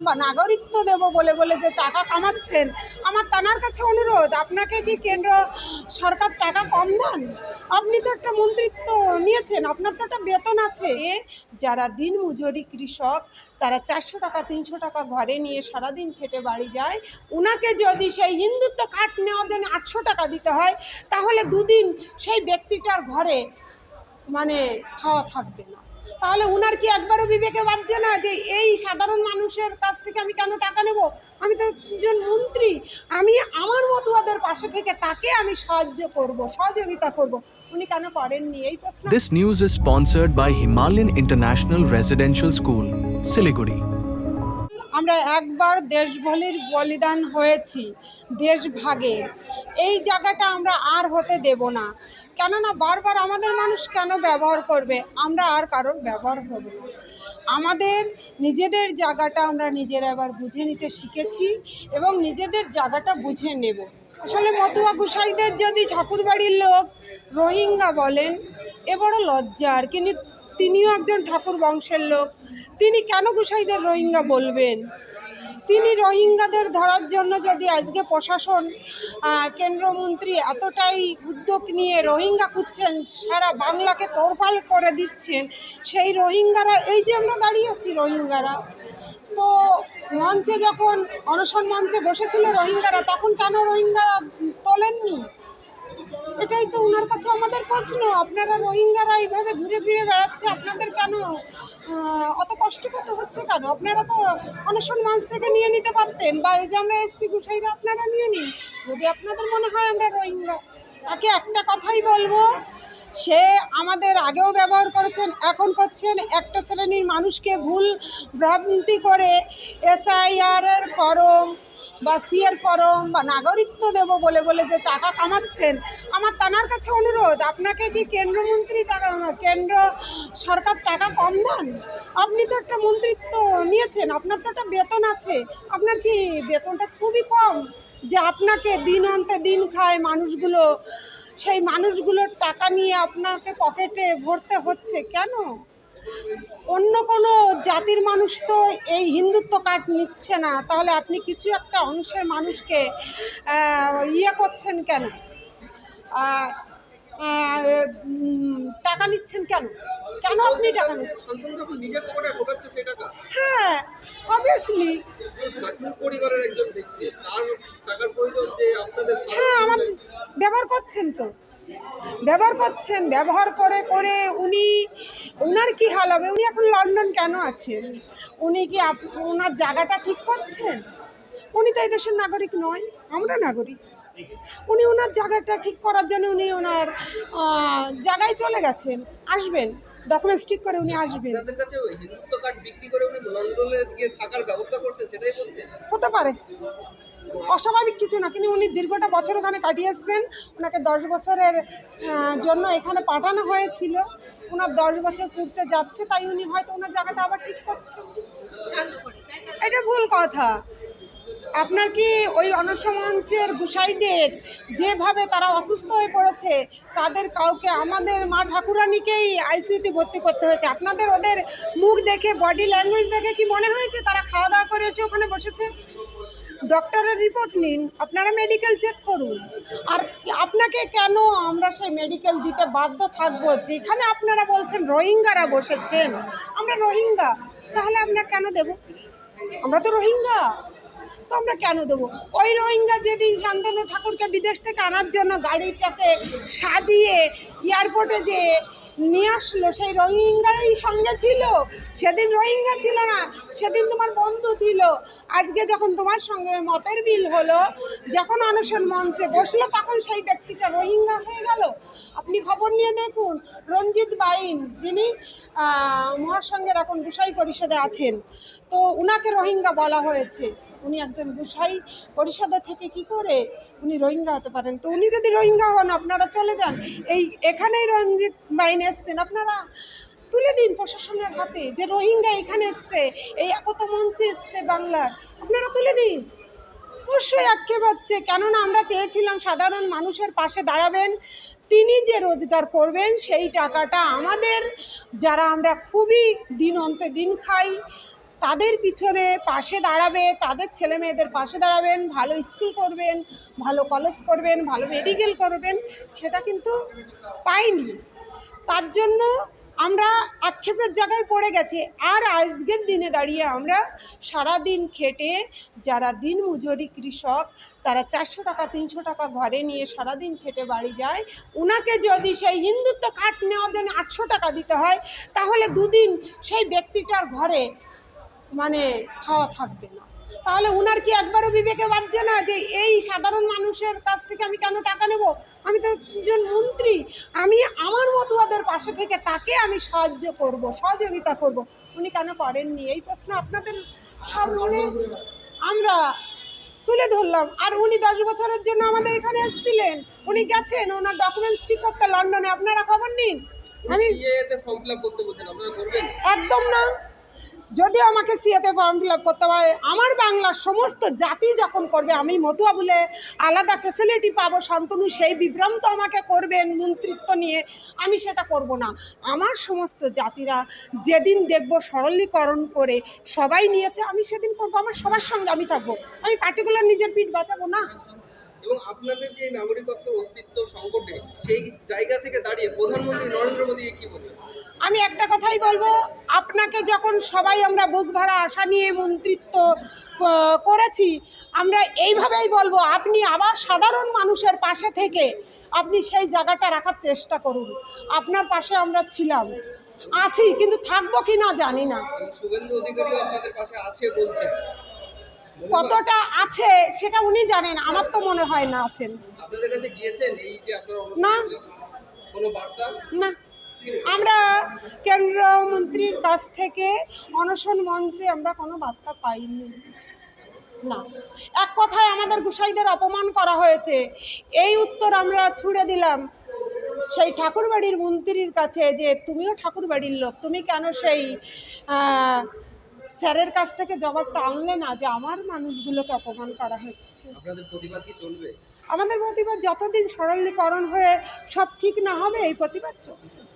নাগরিকত্ব দেব বলে বলে যে টাকা কামাচ্ছেন, আমার তানার কাছে অনুরোধ, আপনাকে কি কেন্দ্র সরকার টাকা কম দেন? আপনি তো একটা মন্ত্রিত্ব নিয়েছেন, আপনার তো একটা বেতন আছে। যারা দিন মজুরি কৃষক, তারা চারশো টাকা, তিনশো টাকা ঘরে নিয়ে সারাদিন খেটে বাড়ি যায়। ওনাকে যদি সেই হিন্দুত্ব কাঠ নেওয়ার জন্য আটশো টাকা দিতে হয়, তাহলে দুদিন সেই ব্যক্তিটার ঘরে মানে খাওয়া থাকবে না। তাহলে উনার কি একবারও বিবেকে বাঁচছে না যে এই সাধারণ মানুষের কাছ থেকে আমি কেন টাকা নেব? আমি তো একজন মন্ত্রী। আমি আমার মতুয়াদের পাশে থেকে তাকে আমি সাহায্য করব, সহযোগিতা করব। উনি কেন করেননি? এই প্রশ্ন। This news is sponsored by Himalayan international residential school Siliguri. আমরা একবার দেশবলির বলিদান হয়েছি দেশ ভাগের এই জায়গাটা আমরা আর হতে দেব না। কেননা বারবার আমাদের মানুষ কেন ব্যবহার করবে? আমরা আর কারোর ব্যবহার হব না। আমাদের নিজেদের জায়গাটা আমরা নিজেরা এবার বুঝে নিতে শিখেছি এবং নিজেদের জায়গাটা বুঝে নেব। আসলে মতুয়া গুসাইদের যদি ঠাকুরবাড়ির লোক রোহিঙ্গা বলেন, এ বড় লজ্জার কিন্তু তিনিও একজন ঠাকুর বংশের লোক। তিনি কেন গুসাইদের রোহিঙ্গা বলবেন? তিনি রোহিঙ্গাদের ধরার জন্য যদি আজকে প্রশাসন কেন্দ্রমন্ত্রী এতটাই উদ্যোগ নিয়ে রোহিঙ্গা খুঁজছেন, সারা বাংলাকে তোড়ফাল করে দিচ্ছেন, সেই রোহিঙ্গারা, এই যে আমরা দাঁড়িয়েছি রোহিঙ্গারা, তো মঞ্চে যখন অনশন মঞ্চে বসেছিল রোহিঙ্গারা, তখন কেন রোহিঙ্গা তোলেননি? এটাই তো ওনার কাছে আমাদের প্রশ্ন। আপনারা রোহিঙ্গারা এইভাবে ঘুরে ফিরে বেড়াচ্ছে, আপনাদের কেন অত কষ্ট করতে হচ্ছে কেন? আপনারা তো অনশন মঞ্চ থেকে নিয়ে নিতে পারতেন। বা এই যে আমরা এসছি গুছাইরা আপনারা নিয়ে নিন। যদি আপনাদের মনে হয় আমরা রোহিঙ্গা। তাকে একটা কথাই বলব, সে আমাদের আগেও ব্যবহার করেছেন, এখন করছেন। একটা শ্রেণির মানুষকে ভুল ভ্রান্তি করে এসআইআর ফরম বা সিএর ফরম বা নাগরিকত্ব দেব বলে বলে যে টাকা কামাচ্ছেন, আমার তানার কাছে অনুরোধ, আপনাকে কি কেন্দ্রমন্ত্রী টাকা কেন্দ্র সরকার টাকা কম দেন? আপনি তো একটা মন্ত্রিত্ব নিয়েছেন, আপনার তো একটা বেতন আছে, আপনার কি বেতনটা খুবই কম যে আপনাকে দিন অন্তে দিন খায় মানুষগুলো? সেই মানুষগুলোর টাকা নিয়ে আপনাকে পকেটে ভরতে হচ্ছে কেন? অন্য কোনো জাতির মানুষ তো এই হিন্দুত্ব কার্ড নিচ্ছে না। তাহলে আপনি কিছু একটা অংশের মানুষকে ইয়ে করছেন কেন? টাকা নিচ্ছেন কেন? কেন আপনি টাকা নিচ্ছেন? হ্যাঁ অবভিয়াসলি পরিবারের একজন ব্যক্তি তার টাকার প্রয়োজন যে আপনাদের হ্যাঁ আমার ব্যবহার করছেন তো। ব্যবহার করছেন ব্যবহার করে করে উনি ওনার কি হাল হবে? উনি এখন লন্ডন কেন আছেন? উনি কি আপ- ওনার জায়গাটা ঠিক করছেন? উনি তো এই দেশের নাগরিক নয় আমরা নাগরিক। উনি ওনার জায়গাটা ঠিক করার জন্য উনি ওনার জায়গায় চলে গেছেন আসবেন ডকুমেন্টস ঠিক করে উনি আসবেন। কাছে হিন্দুত্ব কার্ড বিক্রি করে উনি লন্ডনে গিয়ে থাকার ব্যবস্থা করছেন সেটাই বলছেন? হতে পারে। অস্বাভাবিক কিছু না, কিন্তু উনি দীর্ঘটা বছর ওখানে কাটিয়ে এসছেন। ওনাকে দশ বছরের জন্য এখানে পাঠানো হয়েছিল। ওনার দশ বছর পূর্তে যাচ্ছে, তাই উনি হয়তো ওনার জায়গাটা আবার ঠিক করছেন। এটা ভুল কথা। আপনার কি ওই অনসমঞ্চের গুসাইদের যেভাবে তারা অসুস্থ হয়ে পড়েছে, তাদের কাউকে আমাদের মা ঠাকুরানিকেই আইসিইউতে ভর্তি করতে হয়েছে? আপনাদের ওদের মুখ দেখে বডি ল্যাঙ্গুয়েজ দেখে কি মনে হয়েছে? তারা খাওয়া দাওয়া করে এসে ওখানে বসেছে? ডক্টরের রিপোর্ট নিন, আপনারা মেডিকেল চেক করুন। আর আপনাকে কেন আমরা সেই মেডিকেল দিতে বাধ্য থাকব? যেখানে আপনারা বলছেন রোহিঙ্গারা বসেছেন। আমরা রোহিঙ্গা, তাহলে আমরা কেন দেব? আমরা তো রোহিঙ্গা। তো আমরা কেন দেবো? ওই রোহিঙ্গা যেদিন শান্তনু ঠাকুরকে বিদেশ থেকে আনার জন্য গাড়িটাকে সাজিয়ে এয়ারপোর্টে যে নিয়ে আসলো। সেই রোহিঙ্গারই সঙ্গে ছিল। সেদিন রোহিঙ্গা ছিল না, সেদিন তোমার বন্ধু ছিল। আজকে যখন তোমার সঙ্গে মতের বিল হলো, যখন অনশন মঞ্চে বসল, তখন সেই ব্যক্তিটা রোহিঙ্গা হয়ে গেল। আপনি খবর নিয়ে দেখুন, রঞ্জিত বাইন, যিনি মহাসংঘের এখন বিষয় পরিষদে আছেন, তো উনাকে রোহিঙ্গা বলা হয়েছে। উনি একজন গুসাই পরিষদে থেকে কি করে উনি রোহিঙ্গা হতে পারেন? তো উনি যদি রোহিঙ্গা হন, আপনারা চলে যান। এই এখানেই রঞ্জিত বাইন এসছেন। আপনারা তুলে দিন প্রশাসনের হাতে যে রোহিঙ্গা এখানে এসছে, এই একতা মঞ্চে এসছে বাংলার। আপনারা তুলে দিন। অবশ্যই আক্ষেপ হচ্ছে কেননা আমরা চেয়েছিলাম সাধারণ মানুষের পাশে দাঁড়াবেন, তিনি যে রোজগার করবেন, সেই টাকাটা আমাদের, যারা আমরা খুবই দিন অন্তে দিন খাই তাদের পিছনে পাশে দাঁড়াবে, তাদের ছেলে মেয়েদের পাশে দাঁড়াবেন, ভালো স্কুল করবেন, ভালো কলেজ করবেন, ভালো মেডিকেল করবেন, সেটা কিন্তু পাইনি। তার জন্য আমরা আক্ষেপের জায়গায় পড়ে গেছি। আর আজকের দিনে দাঁড়িয়ে আমরা সারা দিন খেটে যারা দিন মজুরি কৃষক, তারা চারশো টাকা, তিনশো টাকা ঘরে নিয়ে সারা দিন খেটে বাড়ি যায়। ওনাকে যদি সেই হিন্দুত্ব কাঠ নেওয়ার জন্য আটশো টাকা দিতে হয়, তাহলে দুদিন সেই ব্যক্তিটার ঘরে মানে খাওয়া থাকবে না। তাহলে উনার কি একবারও বিবেকে বাজছে না যে এই সাধারণ মানুষের কাছ থেকে আমি কেন টাকা নেব? আমি তো একজন মন্ত্রী। আমি আমার মতুয়াদের পাশে থেকে তাকে আমি সাহায্য করব সহযোগিতা করব। উনি কেন করেননি এই প্রশ্ন আপনাদের সামনে আমরা তুলে ধরলাম। আর উনি দশ বছরের জন্য আমাদের এখানে এসেছিলেন। উনি গেছেন ওনার ডকুমেন্টস ঠিক করতে লন্ডনে। আপনারা খবর নিন? আমি একদম না। যদি আমাকে সিএতে ফর্ম ফিল আপ করতে হয়, আমার বাংলার সমস্ত জাতি যখন করবে, আমি মতুয়া বলে আলাদা ফেসিলিটি পাবো, শান্তনু সেই বিভ্রান্ত আমাকে করবেন, মন্ত্রিত্ব নিয়ে, আমি সেটা করব না। আমার সমস্ত জাতিরা যেদিন দেখব সরলীকরণ করে সবাই নিয়েছে, আমি সেদিন করব, আমার সবার সঙ্গে আমি থাকব। আমি পার্টিকুলার নিজের পিঠ বাঁচাবো না। এবং আপনাদের যে নাগরিকত্বের অস্তিত্ব সংকটে সেই জায়গা থেকে দাঁড়িয়ে প্রধানমন্ত্রী নরেন্দ্র মোদীকে কি বলবেন? আমি একটা কথাই বলব আপনাকে যখন সবাই আমরা বুক ভরা আশা নিয়ে মন্ত্রিত্ব করেছি আমরা এইভাবেই বলব আপনি আবার সাধারণ মানুষের পাশে থেকে আপনি সেই জায়গাটা রাখার চেষ্টা করুন। আপনার পাশে আমরা ছিলাম আছি কিন্তু থাকব কি না জানি না। শুভেন্দু অধিকারীও আপনাদের পাশে আছে বলছেন। কতটা আছে সেটা উনি জানেন আমার তো মনে হয় না আছেন। না। না। আমরা কেন্দ্রমন্ত্রীর কাছ থেকে অনশন মঞ্চে আমরা কোনো বার্তা পাইনি। না। এক কথায় আমাদের গুসাইদের অপমান করা হয়েছে। এই উত্তর আমরা ছুড়ে দিলাম। সেই ঠাকুরবাড়ির মন্ত্রীর কাছে যে তুমিও ঠাকুরবাড়ির লোক তুমি কেন সেই স্যারের কাছ থেকে জবাবটা আনলে না যে আমার মানুষগুলোকে অপমান করা হচ্ছে। আপনাদের প্রতিবাদ কি চলবে? আমাদের প্রতিবাদ যতদিন সরলীকরণ হয়ে সব ঠিক না হবে এই প্রতিবাদ চলবে।